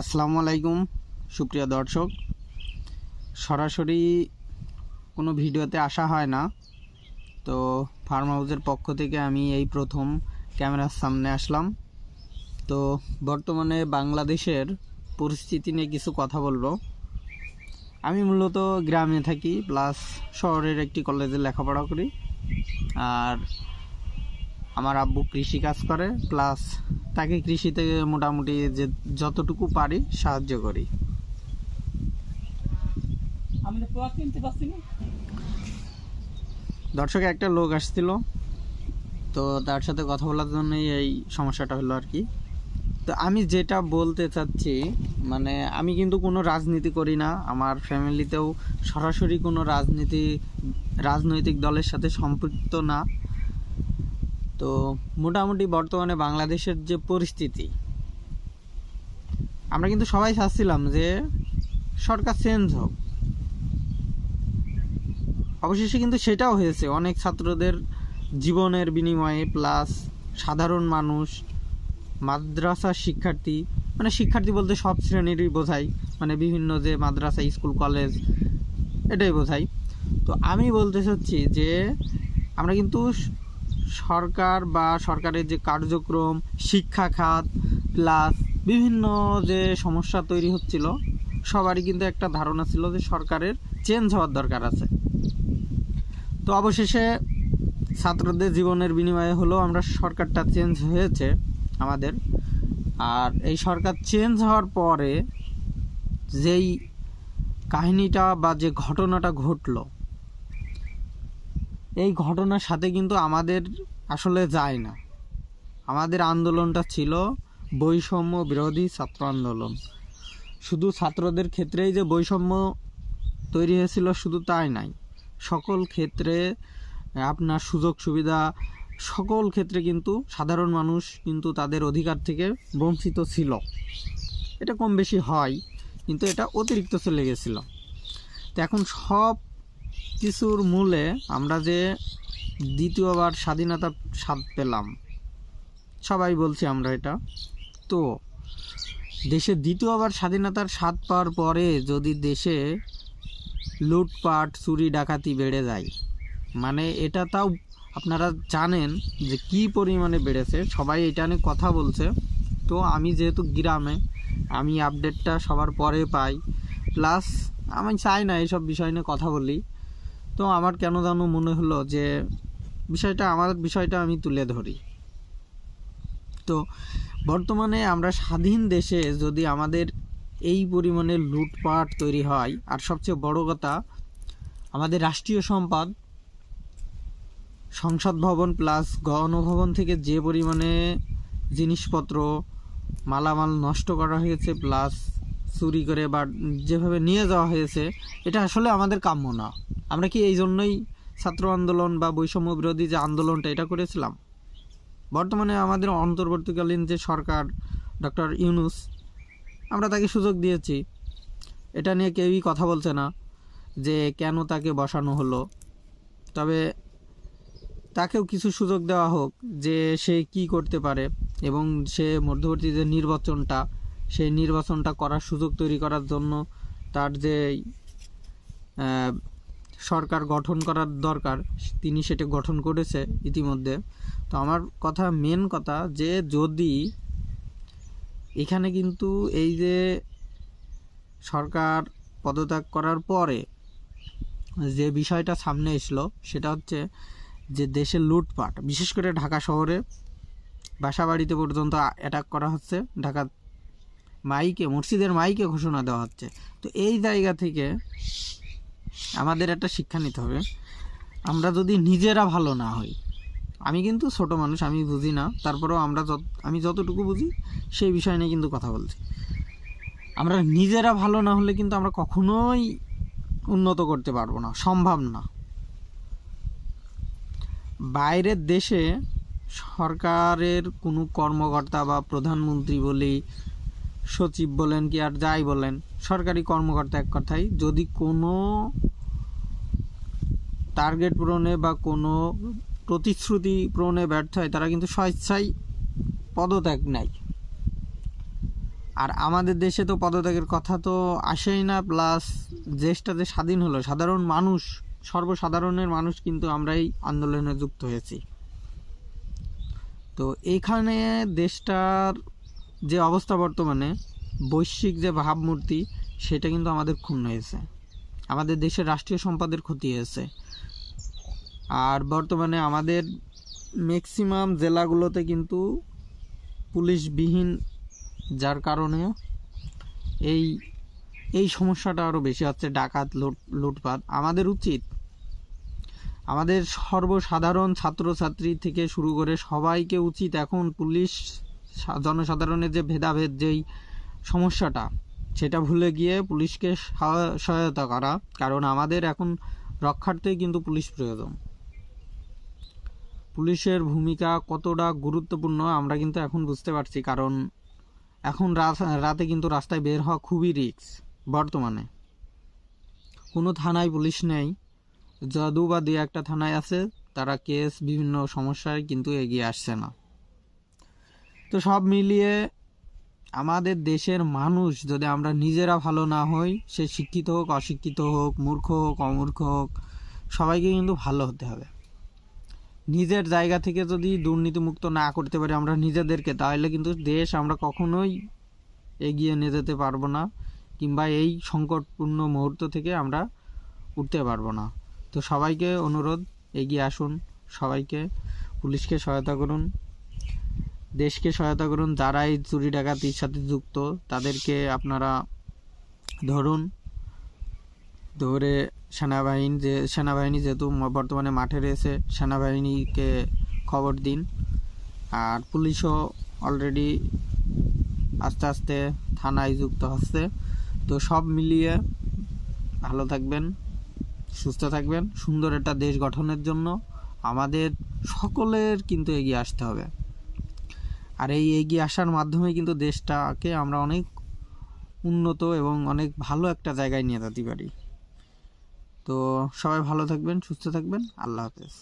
আসসালামু আলাইকুম, সুপ্রিয় দর্শক। সরাসরি কোনো ভিডিওতে আসা হয় না, তো ফার্ম হাউসের পক্ষ থেকে আমি এই প্রথম ক্যামেরার সামনে আসলাম। তো বর্তমানে বাংলাদেশের পরিস্থিতি নিয়ে কিছু কথা বলব। আমি মূলত গ্রামে থাকি প্লাস শহরের একটি কলেজে লেখাপড়া করি। আর আমার আব্বু কৃষি কাজ করে প্লাস তাকে কৃষিতে মোটামুটি যে যতটুকু পারি সাহায্য করি। দর্শক একটা লোক আসছিল তো তার সাথে কথা বলার জন্যই এই সমস্যাটা হলো আর কি। তো আমি যেটা বলতে চাচ্ছি মানে আমি কিন্তু কোনো রাজনীতি করি না আমার ফ্যামিলিতেও সরাসরি কোনো রাজনীতি রাজনৈতিক দলের সাথে সম্পৃক্ত না। তো মোটামুটি বর্তমানে বাংলাদেশের যে পরিস্থিতি, আমরা কিন্তু সবাই চাচ্ছিলাম যে সরকার চেঞ্জ হোক। অবশেষে কিন্তু সেটাও হয়েছে, অনেক ছাত্রদের জীবনের বিনিময়ে প্লাস সাধারণ মানুষ, মাদ্রাসা শিক্ষার্থী মানে শিক্ষার্থী বলতে সব শ্রেণীরই বোঝাই মানে বিভিন্ন যে মাদ্রাসা, স্কুল কলেজ এটাই বোঝাই তো আমি বলতে চাচ্ছি যে আমরা কিন্তু সরকার বা সরকারের যে কার্যক্রম, শিক্ষা খাত প্লাস বিভিন্ন যে সমস্যা তৈরি হচ্ছিল, সবারই কিন্তু একটা ধারণা ছিল যে সরকারের চেঞ্জ হওয়ার দরকার আছে। তো অবশেষে ছাত্রদের জীবনের বিনিময়ে হলেও আমরা সরকারটা চেঞ্জ হয়েছে আমাদের। আর এই সরকার চেঞ্জ হওয়ার পরে যেই কাহিনীটা বা যে ঘটনাটা ঘটলো এই ঘটনার সাথে কিন্তু আমাদের আসলে যায় না। আমাদের আন্দোলনটা ছিল বৈষম্য বিরোধী ছাত্র আন্দোলন। শুধু ছাত্রদের ক্ষেত্রেই যে বৈষম্য তৈরি হয়েছিল শুধু তাই নাই। সকল ক্ষেত্রে আপনার সুযোগ সুবিধা, সকল ক্ষেত্রে কিন্তু সাধারণ মানুষ কিন্তু তাদের অধিকার থেকে বঞ্চিত ছিল। এটা কম বেশি হয়, কিন্তু এটা অতিরিক্ত চলে গেছিল। তো এখন সব কিছুর মূলে আমরা যে দ্বিতীয়বার স্বাধীনতা স্বাদ পেলাম, সবাই বলছি আমরা এটা। তো, দেশে দ্বিতীয়বার স্বাধীনতার স্বাদ পাওয়ার পরে যদি দেশে লুটপাট, চুরি, ডাকাতি বেড়ে যায় মানে এটা তাও আপনারা জানেন যে কি পরিমাণে বেড়েছে, সবাই এটা নিয়ে কথা বলছে। তো আমি যেহেতু গ্রামে, আমি আপডেটটা সবার পরে পাই। প্লাস আমি চাই না এইসব বিষয় নিয়ে কথা বলি। তো আমার কেন যেন মনে হলো যে বিষয়টা, আমার বিষয়টা আমি তুলে ধরি। তো বর্তমানে আমরা স্বাধীন দেশে যদি আমাদের এই পরিমাণে লুটপাট তৈরি হয়, আর সবচেয়ে বড় কথা, আমাদের রাষ্ট্রীয় সম্পদ, সংসদ ভবন প্লাস গণভবন থেকে যে পরিমাণে জিনিসপত্র, মালামাল নষ্ট করা হয়েছে প্লাস চুরি করে বা যেভাবে নিয়ে যাওয়া হয়েছে, এটা আসলে আমাদের কাম্য না। আমরা কি এই জন্যই ছাত্র আন্দোলন বা বৈষম্য বিরোধী যে আন্দোলনটা, এটা করেছিলাম? বর্তমানে আমাদের অন্তর্বর্তীকালীন যে সরকার, ডক্টর ইউনুস, আমরা তাকে সুযোগ দিয়েছি। এটা নিয়ে কেউই কথা বলছে না যে কেন তাকে বসানো হলো। তবে তাকেও কিছু সুযোগ দেওয়া হোক যে সে কি করতে পারে এবং সে মধ্যবর্তী যে নির্বাচনটা সেই নির্বাচনটা করার সুযোগ তৈরি করার জন্য তার যে সরকার গঠন করার দরকার, তিনি সেটা গঠন করেছে ইতিমধ্যে। তো আমার কথা মেন কথা যে যদি এখানে কিন্তু এই যে সরকার পদত্যাগ করার পরে যে বিষয়টা সামনে এসলো, সেটা হচ্ছে যে দেশের লুটপাট, বিশেষ করে ঢাকা শহরে বাসা বাড়িতে পর্যন্ত অ্যাটাক করা হচ্ছে। ঢাকা মাইকে মসজিদের মাইকে ঘোষণা দেওয়া হচ্ছে। তো এই জায়গা থেকে আমাদের একটা শিক্ষা নিতে হবে। আমরা যদি নিজেরা ভালো না হই, আমি কিন্তু ছোট মানুষ, আমি বুঝি না, তারপরেও আমরা যত আমি যতটুকু বুঝি, সেই বিষয় নিয়ে কিন্তু কথা বলছি। আমরা নিজেরা ভালো না হলে কিন্তু আমরা কখনোই উন্নত করতে পারব না, সম্ভব না। বাইরের দেশে সরকারের কোনো কর্মকর্তা বা প্রধানমন্ত্রী বলি সচিব বলেন কি আর যাই বলেন, সরকারি কর্মকর্তা এক কথাই যদি কোনো টার্গেট পূরণে বা কোনো প্রতিশ্রুতি পূরণে ব্যর্থ হয়, তারা কিন্তু স্বেচ্ছায় পদত্যাগ নেয়। আর আমাদের দেশে তো পদত্যাগের কথা তো আসেই না প্লাস দেশটা যে স্বাধীন হলো, সাধারণ মানুষ, সর্বসাধারণের মানুষ কিন্তু আমরাই আন্দোলনে যুক্ত হয়েছি। তো এইখানে দেশটার যে অবস্থা বর্তমানে, বৈশ্বিক যে ভাবমূর্তি, সেটা কিন্তু আমাদের ক্ষুণ্ণ হয়েছে। আমাদের দেশের রাষ্ট্রীয় সম্পদের ক্ষতি হয়েছে। আর বর্তমানে আমাদের ম্যাক্সিমাম জেলাগুলোতে কিন্তু পুলিশবিহীন, যার কারণে এই এই সমস্যাটা আরও বেশি হচ্ছে, ডাকাত, লুট, লুটপাট। আমাদের উচিত, আমাদের সর্বসাধারণ ছাত্রছাত্রী থেকে শুরু করে সবাইকে উচিত এখন পুলিশ জনসাধারণের যে ভেদাভেদ, যেই সমস্যাটা, সেটা ভুলে গিয়ে পুলিশকে সহায়- সহায়তা করা। কারণ আমাদের এখন রক্ষার্থেই কিন্তু পুলিশ প্রয়োজন। পুলিশের ভূমিকা কতটা গুরুত্বপূর্ণ আমরা কিন্তু এখন বুঝতে পারছি। কারণ এখন রাত- কিন্তু রাস্তায় বের হওয়া খুবই রিস্ক বর্তমানে। কোনো থানায় পুলিশ নেই। যদু বা দু একটা থানায় আছে, তারা কেস বিভিন্ন সমস্যায় কিন্তু এগিয়ে আসছে না। তো সব মিলিয়ে আমাদের দেশের মানুষ যদি আমরা নিজেরা ভালো না হই, সে শিক্ষিত হোক, অশিক্ষিত হোক, মূর্খ হোক, অমূর্খ হোক, সবাইকে কিন্তু ভালো হতে হবে। নিজের জায়গা থেকে যদি দুর্নীতিমুক্ত না করতে পারি আমরা নিজেদেরকে, তাহলে কিন্তু দেশ আমরা কখনোই এগিয়ে নিয়ে যেতে পারব না কিংবা এই সংকটপূর্ণ মুহূর্ত থেকে আমরা উঠতে পারব না। তো সবাইকে অনুরোধ, এগিয়ে আসুন, সবাইকে পুলিশকে সহায়তা করুন। দেশকে সহায়তা করুন যারা এই চুরি ডাকাতির সাথে যুক্ত, তাদেরকে আপনারা ধরুন, ধরে সেনাবাহিনী যে, সেনাবাহিনী যেহেতু বর্তমানে মাঠে রয়েছে, সেনাবাহিনীকে খবর দিন। আর পুলিশও অলরেডি আস্তে আস্তে থানায় যুক্ত হচ্ছে। তো সব মিলিয়ে ভালো থাকবেন, সুস্থ থাকবেন। সুন্দর একটা দেশ গঠনের জন্য আমাদের সকলের কিন্তু এগিয়ে আসতে হবে। আর এই এগিয়ে আসার মাধ্যমে কিন্তু দেশটাকে আমরা অনেক উন্নত এবং অনেক ভালো একটা জায়গায় নিয়ে যেতে পারি। তো সবাই ভালো থাকবেন, সুস্থ থাকবেন। আল্লাহ হাফেজ।